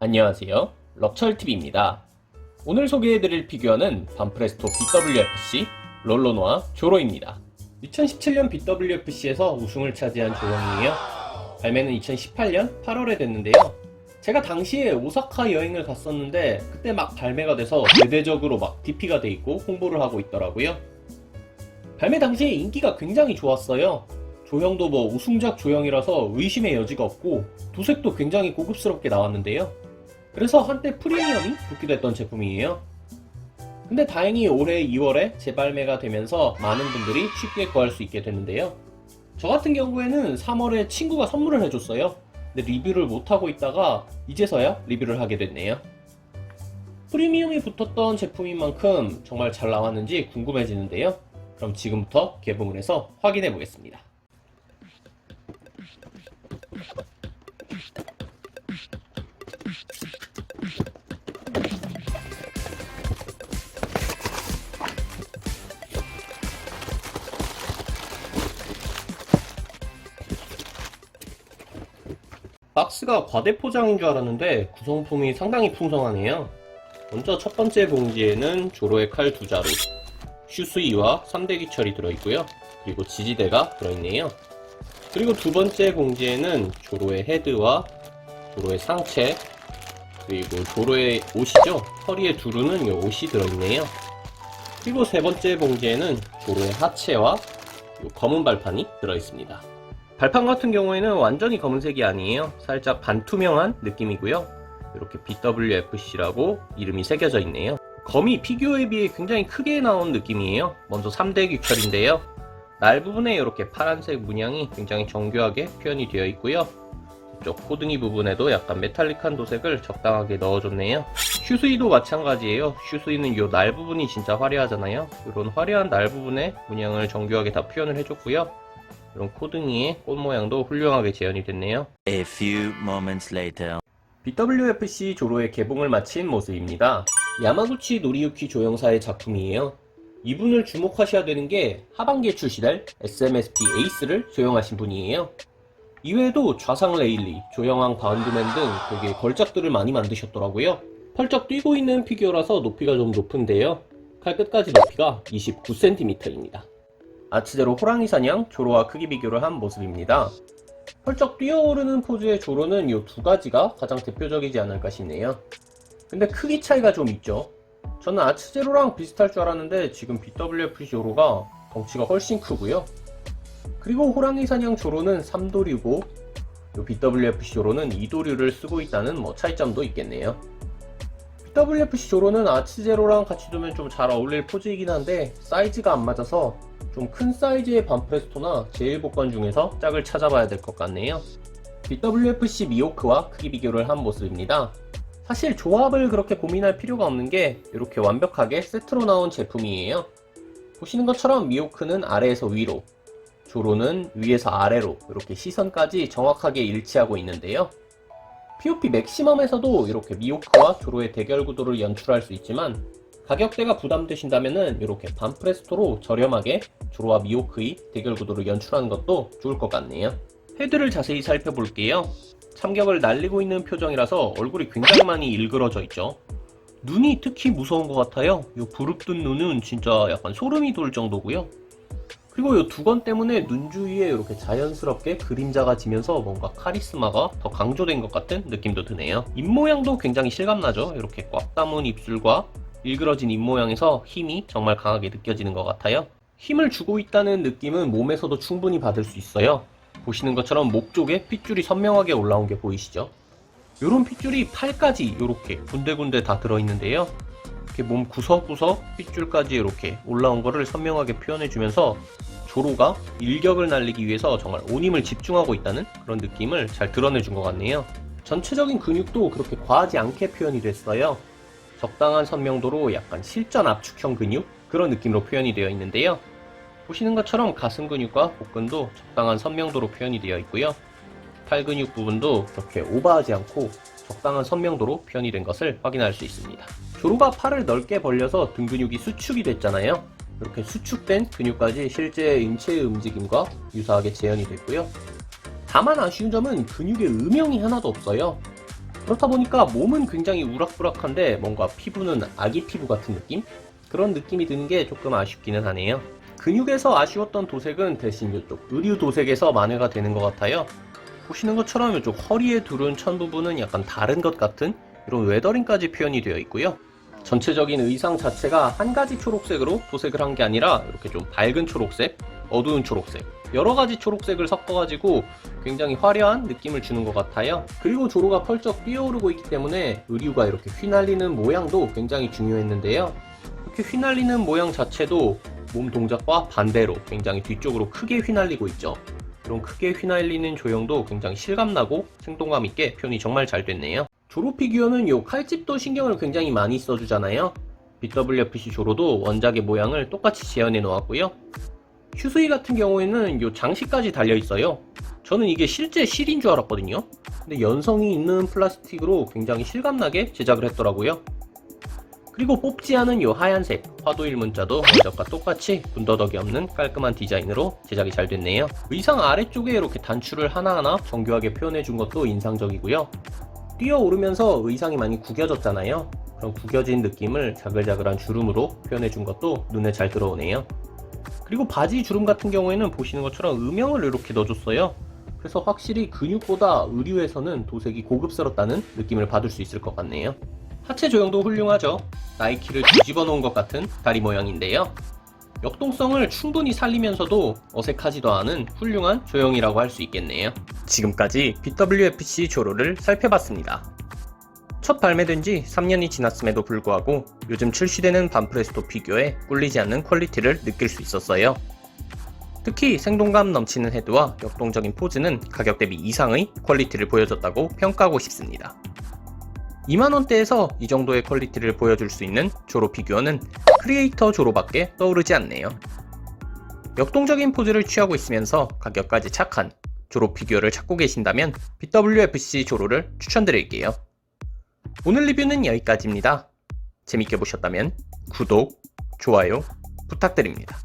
안녕하세요. 럭철TV입니다. 오늘 소개해드릴 피규어는 반프레스토 BWFC 롤로노아 조로입니다. 2017년 BWFC에서 우승을 차지한 조형이에요. 발매는 2018년 8월에 됐는데요. 제가 당시에 오사카 여행을 갔었는데 그때 막 발매가 돼서 대대적으로 막 DP가 돼 있고 홍보를 하고 있더라고요. 발매 당시에 인기가 굉장히 좋았어요. 조형도 뭐 우승작 조형이라서 의심의 여지가 없고 도색도 굉장히 고급스럽게 나왔는데요. 그래서 한때 프리미엄이 붙기도 했던 제품이에요. 근데 다행히 올해 2월에 재발매가 되면서 많은 분들이 쉽게 구할 수 있게 됐는데요. 저 같은 경우에는 3월에 친구가 선물을 해줬어요. 근데 리뷰를 못하고 있다가 이제서야 리뷰를 하게 됐네요. 프리미엄이 붙었던 제품인 만큼 정말 잘 나왔는지 궁금해지는데요. 그럼 지금부터 개봉을 해서 확인해 보겠습니다. 박스가 과대 포장인 줄 알았는데 구성품이 상당히 풍성하네요. 먼저 첫 번째 봉지에는 조로의 칼 두 자루, 슈스이와 3대 기 철이 들어있고요. 그리고 지지대가 들어있네요. 그리고 두 번째 봉지에는 조로의 헤드와 조로의 상체, 그리고 조로의 옷이죠. 허리에 두르는 이 옷이 들어있네요. 그리고 세 번째 봉지에는 조로의 하체와 이 검은 발판이 들어있습니다. 발판 같은 경우에는 완전히 검은색이 아니에요. 살짝 반투명한 느낌이고요. 이렇게 BWFC라고 이름이 새겨져 있네요. 검이 피규어에 비해 굉장히 크게 나온 느낌이에요. 먼저 3대 귀철인데요. 날 부분에 이렇게 파란색 문양이 굉장히 정교하게 표현이 되어 있고요. 이쪽 코등이 부분에도 약간 메탈릭한 도색을 적당하게 넣어줬네요. 슈스이도 마찬가지예요. 슈스이는 이 날 부분이 진짜 화려하잖아요. 이런 화려한 날 부분에 문양을 정교하게 다 표현을 해줬고요. 이런 코등이의 꽃 모양도 훌륭하게 재현이 됐네요. A few moments later. BWFC 조로의 개봉을 마친 모습입니다. 야마구치 노리유키 조형사의 작품이에요. 이분을 주목하셔야 되는 게 하반기에 출시될 SMSP 에이스를 조형하신 분이에요. 이외에도 좌상 레일리, 조형왕 바운드맨 등 되게 걸작들을 많이 만드셨더라고요. 펄쩍 뛰고 있는 피규어라서 높이가 좀 높은데요. 칼 끝까지 높이가 29cm입니다. 아치제로 호랑이 사냥 조로와 크기 비교를 한 모습입니다. 펄쩍 뛰어오르는 포즈의 조로는 이 두 가지가 가장 대표적이지 않을까 싶네요. 근데 크기 차이가 좀 있죠. 저는 아치제로랑 비슷할 줄 알았는데 지금 BWF 조로가 덩치가 훨씬 크고요. 그리고 호랑이 사냥 조로는 3도류고 요 BWF 조로는 2도류를 쓰고 있다는 뭐 차이점도 있겠네요. BWFC 조로는 아치제로랑 같이 두면 좀 잘 어울릴 포즈이긴 한데 사이즈가 안 맞아서 좀 큰 사이즈의 반프레스토나 제일복권 중에서 짝을 찾아봐야 될 것 같네요. BWFC 미호크와 크기 비교를 한 모습입니다. 사실 조합을 그렇게 고민할 필요가 없는 게 이렇게 완벽하게 세트로 나온 제품이에요. 보시는 것처럼 미호크는 아래에서 위로, 조로는 위에서 아래로 이렇게 시선까지 정확하게 일치하고 있는데요. POP 맥시멈에서도 이렇게 미호크와 조로의 대결 구도를 연출할 수 있지만 가격대가 부담되신다면 이렇게 반프레스토로 저렴하게 조로와 미호크의 대결 구도를 연출하는 것도 좋을 것 같네요. 헤드를 자세히 살펴볼게요. 참격을 날리고 있는 표정이라서 얼굴이 굉장히 많이 일그러져 있죠. 눈이 특히 무서운 것 같아요. 이 부릅뜬 눈은 진짜 약간 소름이 돋을 정도고요. 그리고 이 두건 때문에 눈 주위에 이렇게 자연스럽게 그림자가 지면서 뭔가 카리스마가 더 강조된 것 같은 느낌도 드네요. 입 모양도 굉장히 실감나죠? 이렇게 꽉 담은 입술과 일그러진 입모양에서 힘이 정말 강하게 느껴지는 것 같아요. 힘을 주고 있다는 느낌은 몸에서도 충분히 받을 수 있어요. 보시는 것처럼 목 쪽에 핏줄이 선명하게 올라온 게 보이시죠? 이런 핏줄이 팔까지 이렇게 군데군데 다 들어있는데요. 이렇게 몸 구석구석 핏줄까지 이렇게 올라온 거를 선명하게 표현해주면서 조로가 일격을 날리기 위해서 정말 온 힘을 집중하고 있다는 그런 느낌을 잘 드러내준 것 같네요. 전체적인 근육도 그렇게 과하지 않게 표현이 됐어요. 적당한 선명도로 약간 실전 압축형 근육 그런 느낌으로 표현이 되어 있는데요. 보시는 것처럼 가슴 근육과 복근도 적당한 선명도로 표현이 되어 있고요. 팔 근육 부분도 그렇게 오버하지 않고 적당한 선명도로 표현이 된 것을 확인할 수 있습니다. 조로가 팔을 넓게 벌려서 등 근육이 수축이 됐잖아요. 이렇게 수축된 근육까지 실제 인체의 움직임과 유사하게 재현이 됐고요. 다만 아쉬운 점은 근육에 음영이 하나도 없어요. 그렇다 보니까 몸은 굉장히 우락부락한데 뭔가 피부는 아기 피부 같은 느낌? 그런 느낌이 드는 게 조금 아쉽기는 하네요. 근육에서 아쉬웠던 도색은 대신 이쪽 의류 도색에서 만회가 되는 것 같아요. 보시는 것처럼 이쪽 허리에 두른 천 부분은 약간 다른 것 같은 이런 웨더링까지 표현이 되어 있고요. 전체적인 의상 자체가 한 가지 초록색으로 도색을 한 게 아니라 이렇게 좀 밝은 초록색, 어두운 초록색, 여러 가지 초록색을 섞어가지고 굉장히 화려한 느낌을 주는 것 같아요. 그리고 조로가 펄쩍 뛰어오르고 있기 때문에 의류가 이렇게 휘날리는 모양도 굉장히 중요했는데요. 이렇게 휘날리는 모양 자체도 몸 동작과 반대로 굉장히 뒤쪽으로 크게 휘날리고 있죠. 이런 크게 휘날리는 조형도 굉장히 실감나고 생동감 있게 표현이 정말 잘 됐네요. 조로 피규어는 요 칼집도 신경을 굉장히 많이 써주잖아요. BWFC 조로도 원작의 모양을 똑같이 재현해 놓았고요. 휴스이 같은 경우에는 요 장식까지 달려 있어요. 저는 이게 실제 실인 줄 알았거든요. 근데 연성이 있는 플라스틱으로 굉장히 실감나게 제작을 했더라고요. 그리고 뽑지 않은 요 하얀색 화도일 문자도 원작과 똑같이 군더더기 없는 깔끔한 디자인으로 제작이 잘 됐네요. 의상 아래쪽에 이렇게 단추를 하나하나 정교하게 표현해 준 것도 인상적이고요. 뛰어오르면서 의상이 많이 구겨졌잖아요. 그런 구겨진 느낌을 자글자글한 주름으로 표현해 준 것도 눈에 잘 들어오네요. 그리고 바지 주름 같은 경우에는 보시는 것처럼 음영을 이렇게 넣어줬어요. 그래서 확실히 근육보다 의류에서는 도색이 고급스럽다는 느낌을 받을 수 있을 것 같네요. 하체 조형도 훌륭하죠. 나이키를 뒤집어 놓은 것 같은 다리 모양인데요. 역동성을 충분히 살리면서도 어색하지도 않은 훌륭한 조형이라고 할 수 있겠네요. 지금까지 BWFC 조로를 살펴봤습니다. 첫 발매된 지 3년이 지났음에도 불구하고 요즘 출시되는 반프레스토 피규어에 꿀리지 않는 퀄리티를 느낄 수 있었어요. 특히 생동감 넘치는 헤드와 역동적인 포즈는 가격 대비 이상의 퀄리티를 보여줬다고 평가하고 싶습니다. 2만원대에서 이 정도의 퀄리티를 보여줄 수 있는 조로 피규어는 크리에이터 조로밖에 떠오르지 않네요. 역동적인 포즈를 취하고 있으면서 가격까지 착한 조로 피규어를 찾고 계신다면 BWFC 조로를 추천드릴게요. 오늘 리뷰는 여기까지입니다. 재밌게 보셨다면 구독, 좋아요 부탁드립니다.